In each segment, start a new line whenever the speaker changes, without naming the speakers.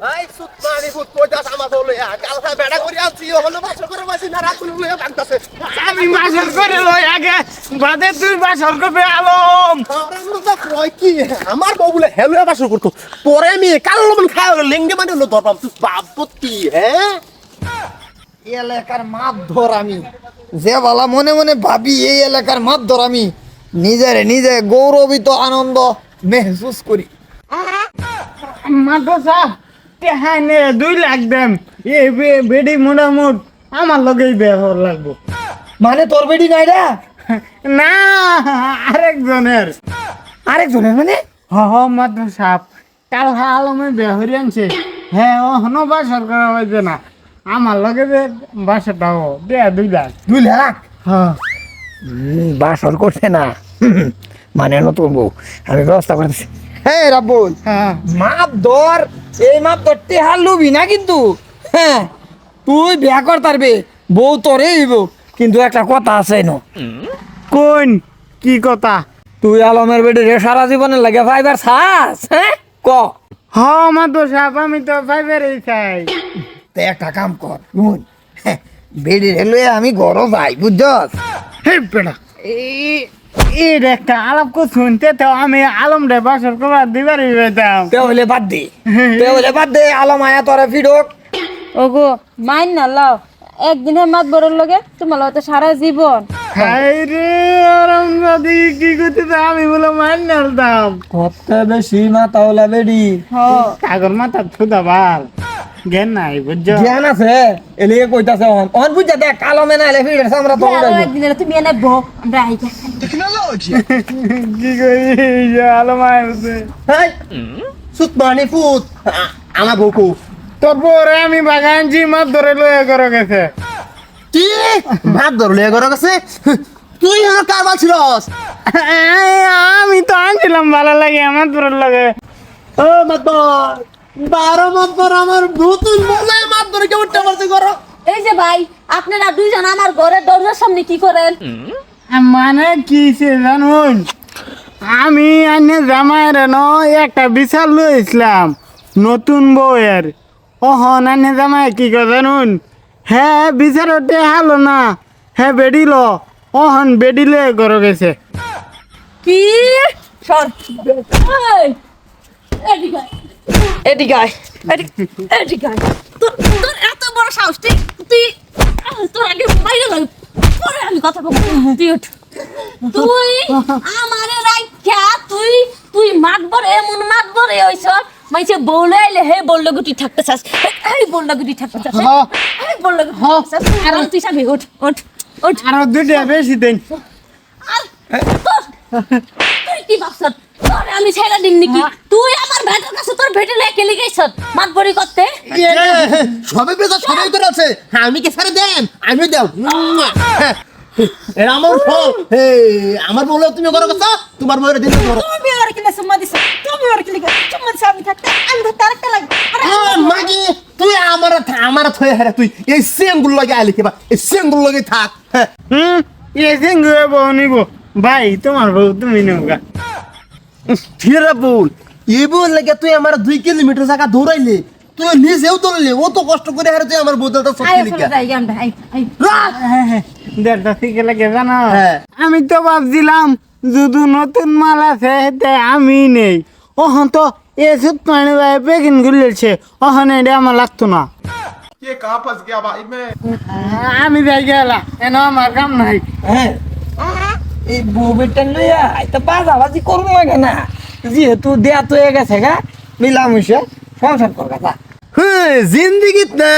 এই সুতমানি ভূত কই দাস আমার বেড়া করে আনছি হলো বাসর করে মাসি না রাত লয়ে ভাগতাছে
আমি বাসর করে লই আগে বাদে তুই বাসর করবে আলম।
কয় কি? আমার বউ বলে হেলো বাসর করতো। পরে আমি কাল লবণ খায় লেঙ্গে মানে হলো ধরবাম তুই বাপতি হ্যাঁ
এলাকার মাপ ধর আমি। যে বলা মনে মনে ভাবি এই এলাকার মাপ ধর আমি। নিজের নিজে গৌরবিত আনন্দ মেহসুস করি।
মাদ্রাসা টেহাই নে দুই লাখ এই বে- বেডি মোটামুট। আমার লগেই ব্যবহার লাগবো।
মানে তোর বেটি নাই রা?
না আরেকজনের।
আরেকজনের মানে?
হ হ মাদ্রাসা কাল হা আলমে ব্যবহারি আনছে। হ্যাঁ ও হনো বাসর করা হয়েছে না। আমার লগে যে বাসাটাও দেয়া দুই লাখ।
দুই লাখ?
হ্যাঁ
বাসর করছে না। মানে নতুন বউ। আমি ব্যবস্থা করতেছি। হ্যাঁ রাব্বুল।
হ্যাঁ।
মাপ ধর এই মাপ ধর টেহার লুবি না কিন্তু? হ্যাঁ তুই বিয়া কর তারবে বউ তোরে কিন্তু একটা কথা আছে ন।
কোন? কি কথা?
তুই আলমের রে সারা জীবনের লাগে ফাইবার ছাস হ্যাঁ? ক?
হ মাদ্রাসা আমি তো ফাইবারই চাই।
তো একটা কাম কর শুন। বেডি রে লয়ে আমি ঘর যাই বুঝছস?
হে বেটা। এই এর একটা আলাপ কো শুনতে তো আমি আলম রে বাসর করা দিবারই বেতাম
তে হইলে বাদ দে। তে হইলে বাদ দে আলম আয়া তোরে ফিডক
ওগো মাইন না লাও। একদিনে মাত বড় লগে তোমার লগে তো সারা জীবন।
হাই রে আরাম দাদি কি করতে আমি বলে মান নালতাম
কত বেশি মাথা হলা বেডি
হ
কাগর মাথা থুদা ভালো। জ্ঞান নাই বুঝছ?
জ্ঞান আছে এলিয়ে কইতাছে বুঝা দেখ আলমে না এলে ফিডের সামরা তো
আরও একদিনে তুমি এনে বো আমরা
কি করি? এই যে আলম আইছে
হেই সুতমানি ভূত আ- আমার বউ
তোর পরে আমি বাগানজি মাত ধরে লয়ে করে গেছে।
কি? ভাত ধরলে ঘর কাছে তুই হলো কার বাল ছিলস
আমি তো আনছিলাম ভালো লাগে আমার তোর লাগে।
ও মাতবর বারো মাতবর আমার নতুন বলে মাত ধরে কে উঠতে পারছে ঘর
এই যে ভাই আপনারা দুইজন আমার ঘরের দরজার সামনে কি করেন?
মানে কি সে জানুন? আমি আনে জামাইরে ন একটা বিশাল লইছিলাম নতুন বউয়ের। ওহন আনে জামাই কি করে জানুন? হ্যাঁ বিচারতে হালো না। হ্যাঁ বেডিল ওহন বেডিলে করে গেছে।
কি? সর। এদিকে। এদিকে আয়, এদিকে- আয়। তোর তোর এত বড় সাহস তুই তুই তোর আগে বাইরে গেল পরে আমি কথা বলব। তুই তুই আমারে রাইখা তুই তুই মাতবর এমন মাতবর হইছ। মাইছে বউলে আইলে হে বললে গুটি থাকতে চাস। এই বললে গুটি থাকতে চাস। এই বললে গুটি আর তুই সাবি ওঠ ওঠ ওঠ
আরও দুটা বেশি দিন।
আর তুই কি ভাবছত তোর আমি ছেড়ে দিন নাকি? তুই আমার ভেটের কাছে তোর ভেটে লেগে কেলি গেছ মাতবরি করতে।
সবে বেজা সবাই করে আছে। হ্যাঁ, আমি কে ছেড়ে দেন? আমি দেও এরা আমার ফল। এই আমার বলে তুমি ঘর কাছে তোমার বউরে দিন ঘর
তুমি আর কিলে সুম্মা দিছ? তুমি আর কিলে সুম্মা দিছ? আমি থাকতে আমি থাকতে আরেকটা লাগে আরে
মাগি তুই আমার আমার থয়ে হেরে তুই। এই সেমগুলো লাগে আইলি কেবা এই সেমগুলো লাগে থাক। হ্যাঁ।
হুম? এ সিঙ্গুয়ে বউ নিব। ভাই তোমার বউ তুমি নৌকা
ফিরা বল। এবল তুই আমার দুই কিলোমিটার জায়গা তুই নিজেও দৌড়লে ও তো কষ্ট করে হারে তুই আমার
বোতলটা
সত্যি
দেড়টা থেকে আমি তো ভাবছিলাম যদি নতুন মাল আছে আমি নেই। ওহন তো এসে পানি ভাই পেকিন গুলেছে ওহন এটা আমার লাগতো না। আমি যাই গেলা এনে আমার কাম নাই।
হ্যাঁ। এই বউ বেটা লইয়া তো বাজাবাজি করুন লাগে না। যেহেতু দেয়া তো হয়ে গেছে গা মিলামিশে সংসার কর কথা
হ্যাঁ জিন্দিগিত না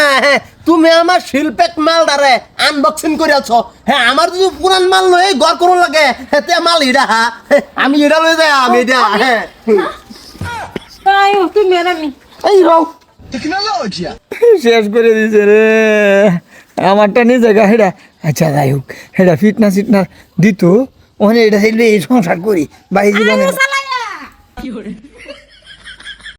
তুমি আমার শিল্পেক মাল দারে আনবক্সিং করে আছো হ্যাঁ আমার যদি পুরান মাল লয়ে ঘর করুন লাগে হ্যাঁ, তে মাল ইডা হ্যাঁ আমি এটা লয়ে যাই আমি এটা হ্যাঁ
তাই তুমি আর আমি।
এই রও। শেষ করে দিছে রে। আমারটা নিজে গা হেডা। আচ্ছা যাই হোক হেডা ফিটনাস ফিটনাস দিত। ওখানে এটা চাইলে এই সংসার করি বাই জীবনে।